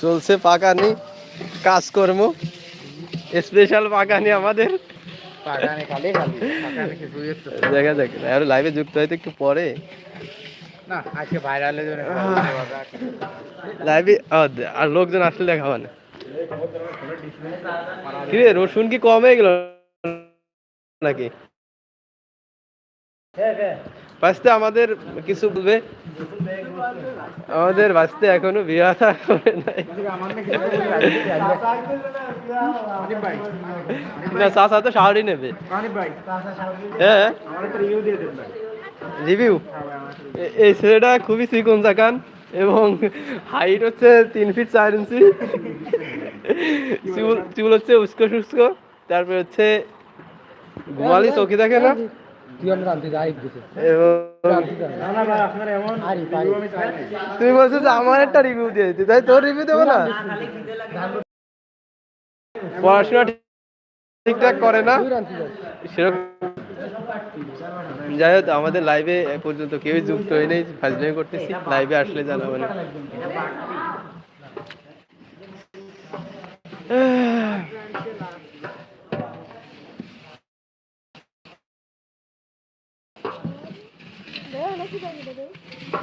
চলছে পাকানি কাজকর্ম স্পেশাল পাকানি আমাদের। দেখা যাক আর লাইভে যুক্ত হয়তো একটু পরে। না আজকে লাইভে আর লোকজন আসলে দেখা মানে রসুন কি কম গেল নাকি? বাঁচতে আমাদের কিছু বলবে? আমাদের বাঁচতে এখনও বিয়া করে নাই না। চাচা তো শাহরি নেবে। হ্যাঁ ভাই রিভিউ। এই ছেলেটা খুবই চিকন চাকান এবং হাইট হচ্ছে তিন ফিট চার ইঞ্চি। চুল চুল হচ্ছে উস্কো শুস্কো তারপরে হচ্ছে ঘুমালি চৌকি দেখে না। তুমি বলছো যে আমার একটা রিভিউ দিয়ে দিতে। তাই তোর রিভিউ দেবো না? পড়াশোনা ঠিকঠাক করে না? সেরকম যাই হোক আমাদের লাইভে এ পর্যন্ত কেউই যুক্ত হয়ে নেই ফাজলামি করতেছি। লাইভে আসলে জানাবেন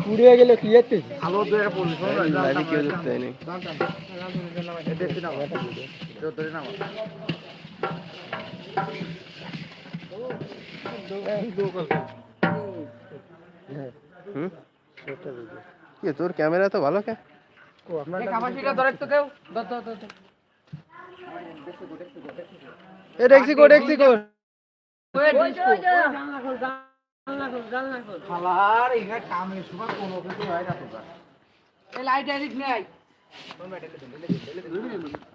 পুড়ে গেলে কি যেতে আলো দিয়ে পড়লি লাইভে কেউ যুক্ত হয়নি দেখছি না ধরে কি তোর ক্যামেরা তো ভালো কে এ কো দেখছি কো খালার এখানে কোনো কিছু হয় না তোরা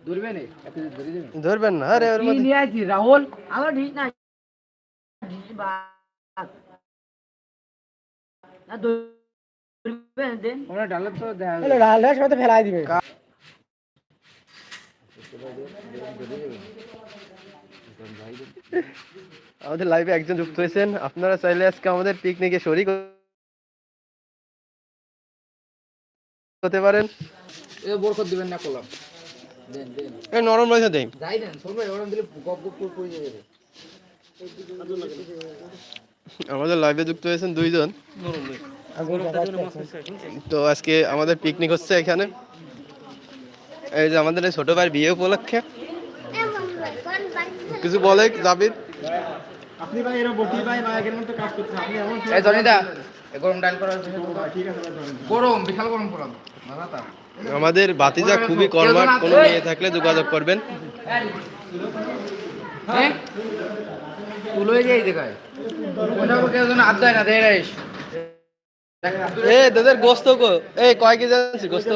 ধরবে নে এত ধরে ধরবেন না আরে ওর মধ্যে রাহুল? আমার ঢিস নাই। ঢিস না ধরবেন দেন। ওরা ডালে তো দেখা হলো ডালের সাথে ফেলাই দিবে। আমাদের লাইভে একজন যুক্ত হয়েছেন। আপনারা চাইলে আজকে আমাদের পিকনিকে শরিক হতে পারেন। এ বরকত দিবেন না কলম। দেন দেন। এই নরম রয়েছে দেই যাই দেন সবাই ওরম দিলে গপ গপ করে পড়ে যাবে। আমাদের লাইভে যুক্ত হয়েছেন দুইজন। তো আজকে আমাদের পিকনিক হচ্ছে এখানে। এই যে আমাদের এই ছোট ভাইয়ের বিয়ে উপলক্ষে। কিছু বলে জাবিদ আপনি ভাই এরকম বটি ভাই মতো কাজ করছেন আপনি এমন এই জনিদা গরম ডাল ঠিক আছে গরম বিশাল গরম আমাদের বাতিজা খুবই কর্মাট কোনো নিয়ে থাকলে যোগাযোগ করবেন। হ্যাঁ? দেখায় না দেয় রাইস এ দাদার গোস্ত কয় কেজি গোস্ত?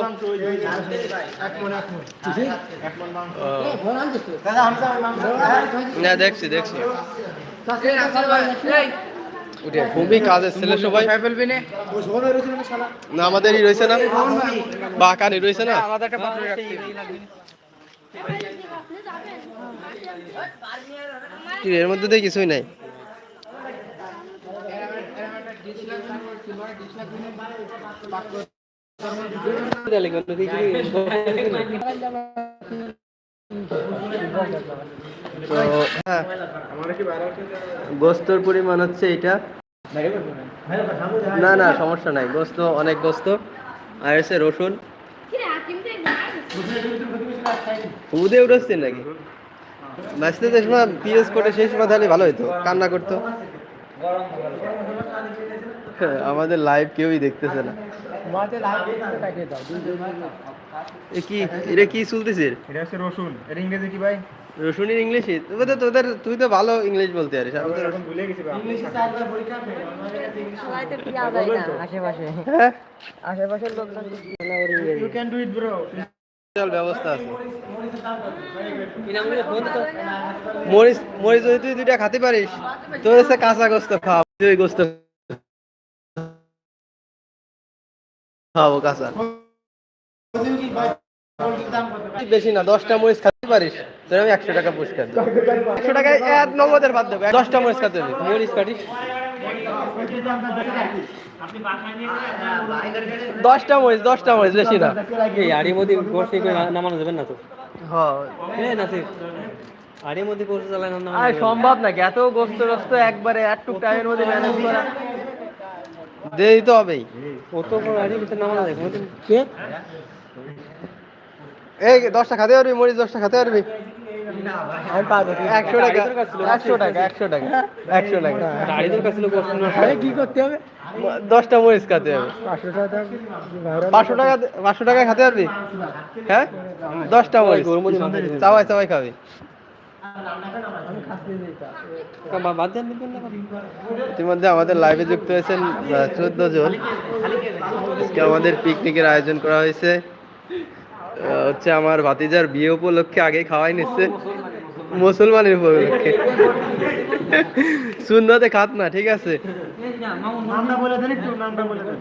না দেখছি দেখছি। খুবই কাজের ছেলে সবাই। ফেলবি না? না আমাদেরই রয়েছে না? বাকানি রয়েছে না? আলাদা একটা পাত্রে রাখতে কি রে, এর মধ্যে তো কিছুই নাই। তো হ্যাঁ গোস্তর পরিমাণ হচ্ছে এটা। না না সমস্যা নাই গোস্ত অনেক গোস্ত। আর হচ্ছে রসুন। উদে উঠেছেন নাকি? যে সময় পিএস করে সেই সময় তাহলে ভালো হতো কান্না করতো। হ্যাঁ, আমাদের লাইভ কেউই দেখতেছে না। কি এটা কি চলতেছে? এটা হচ্ছে রসুন এর ইংরেজি কি ভাই? রসুনের ইংলিশে? তোদের তোদের তুই তো ভালো ইংলিশ বলতে পারিস আমি তো এখন ভুলে গেছি ভাই আপনি সবাই তো না আশেপাশে। হ্যাঁ? আশেপাশের লোকজন you can do it bro বিশাল ব্যবস্থা আছে। মরিচ মরিচ যদি তুই দুইটা খাতে পারিস তোর হচ্ছে কাঁচা গোস্ত খাওয়া তুই গোস্ত কাঁচা। বেশি না দশটা মরিচ খাতে পারিস তোর আমি একশো টাকা পুরস্কার দেবো। একশো টাকায় এক নগদের বাদ দেবো দশটা মরিচ খাতে মরিচ কাটিস। দশটা মরিচ দশটা মরিচ বেশি না। এই আড়ির মধ্যে গোষ্ঠী করে না- নামানো যাবে না তো? হ্যাঁ না মধ্যে গোষ্ঠী। সম্ভব না এত গোস্ত রস্ত একবারে একটু টাইমের মধ্যে ম্যানেজ করা। দেই তো হবেই। এই দশটা খাতে পারবি মরিচ দশটা খাতে পারবি? একশো টাকা একশো টাকা একশো একশো নষ্ট কি করতে হবে? দশটা মরিচ খাতে হবে। পাঁচশো টাকা পাঁচশো টাকা খাতে পারবি? হ্যাঁ? দশটা মরিচ। চাওয়াই চাওয়াই খাবি। ইতিমধ্যে আমাদের লাইভে যুক্ত হয়েছেন চোদ্দ জন আজকে আমাদের পিকনিকের আয়োজন করা হয়েছে হচ্ছে আমার ভাতিজার বিয়ে উপলক্ষে আগে খাওয়াই নিচ্ছে মুসলমানের উপলক্ষে শূন্যতে খাত না ঠিক আছে নামটা বলে দেন একটু নামটা বলে দেন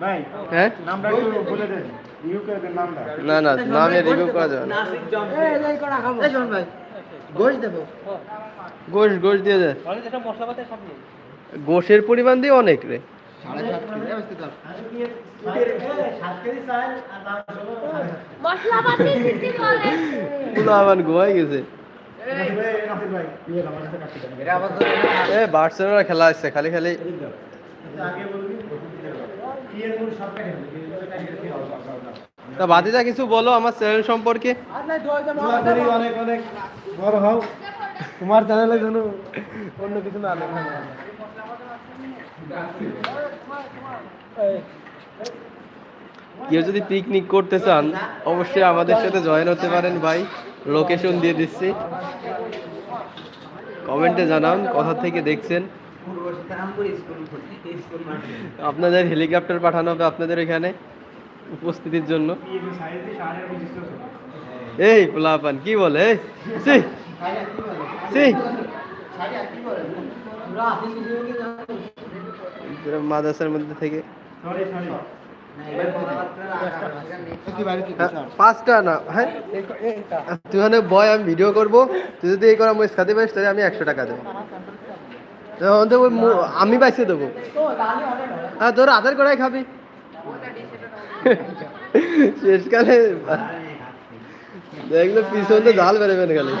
ভাই হ্যাঁ নামটা একটু বলে দেন রিভিউ করে দেন নামটা না না নামে রিভিউ করা যাবে না এই শোন ভাই গোশ দেবো? গোশ গোশ দিয়ে দেয় গোশের পরিমাণ দিয়ে অনেক রে। বার্সেলোনা খেলা আসছে খালি খালি। আগে বলবি তা ভাতিজা কিছু বলো আমার চ্যানেল সম্পর্কে। অনেক অনেক বড় হও তোমার চ্যানেলে যেন অন্য কিছু না কেউ যদি পিকনিক করতে চান অবশ্যই আমাদের সাথে জয়েন হতে পারেন ভাই। লোকেশন দিয়ে দিচ্ছি। কমেন্টে জানান কোথা থেকে দেখছেন। আপনাদের হেলিকপ্টার পাঠানো হবে আপনাদের এখানে। উপস্থিতির জন্য। এই পোলাপান কি বলে? ছি, ছি। মাদ্রাসার মধ্যে থেকে। হ্যাঁ, পাঁচটা না হ্যাঁ? তুই ওখানে বয় আমি ভিডিও করব। তুই যদি এই করা মরিচ খাতে পারিস তাহলে আমি একশো টাকা দেবো। আমি বাইসে দেবো। হ্যাঁ তোর আধার করাই খাবি। শেষকালে দেখল পিছনে জাল বেরোবেন খালি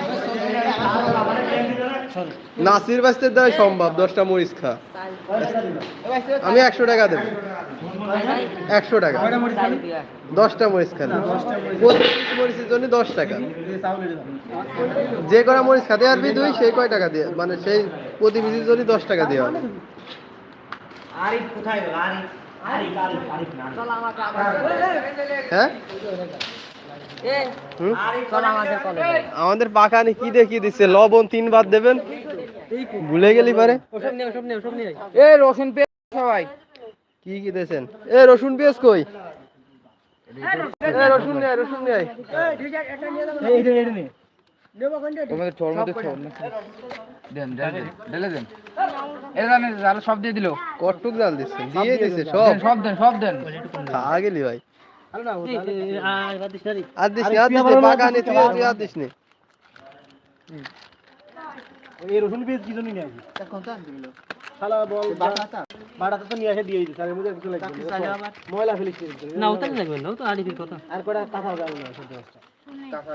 নাসির বাস্তের দ্বারা সম্ভব, দশটা মরিচ খা। আমি একশো টাকা দেবো। একশো টাকা। দশটা মরিচ খান মরিচের জন্য দশ টাকা। যে কটা মরিচ খাতে পারবি তুই, সেই কয় টাকা দিয়ে মানে সেই প্রতি জন্য দশ টাকা দিয়ে হবে হ্যাঁ হুম? চল আমাদের পাকানি কি দিয়ে কি দিচ্ছে? লবণ তিন বাদ দেবেন? ভুলে গেলি পারে? এ রসুন পেঁয়াজ সবাই। কি কি দিয়েছেন? এ রসুন পেঁয়াজ কই? রসুন নেই রসুন নেই তোমাদের দেন দেন দেন, ঢেলে দেন। এটা জানেন যারা সব দিয়ে দিলো। কটুক জাল দিচ্ছে দিয়ে দিচ্ছে সব। সব দেন সব দেন। খা গেলি ভাই। আর দিস আর দিস নি আর দিস নি পাকানি তুই তুই আর দিস নি। এই রসুন পেঁয়াজ কি জন্য নিয়ে আসি শালা বল বাড়াতে তো নিয়ে এসে দিয়ে দিচ্ছে আর এর কিছু লাগবে। ময়লা ফেলিস না। ওটাই লাগবে না তো আড়িফির কথা। আর কটা না দাদা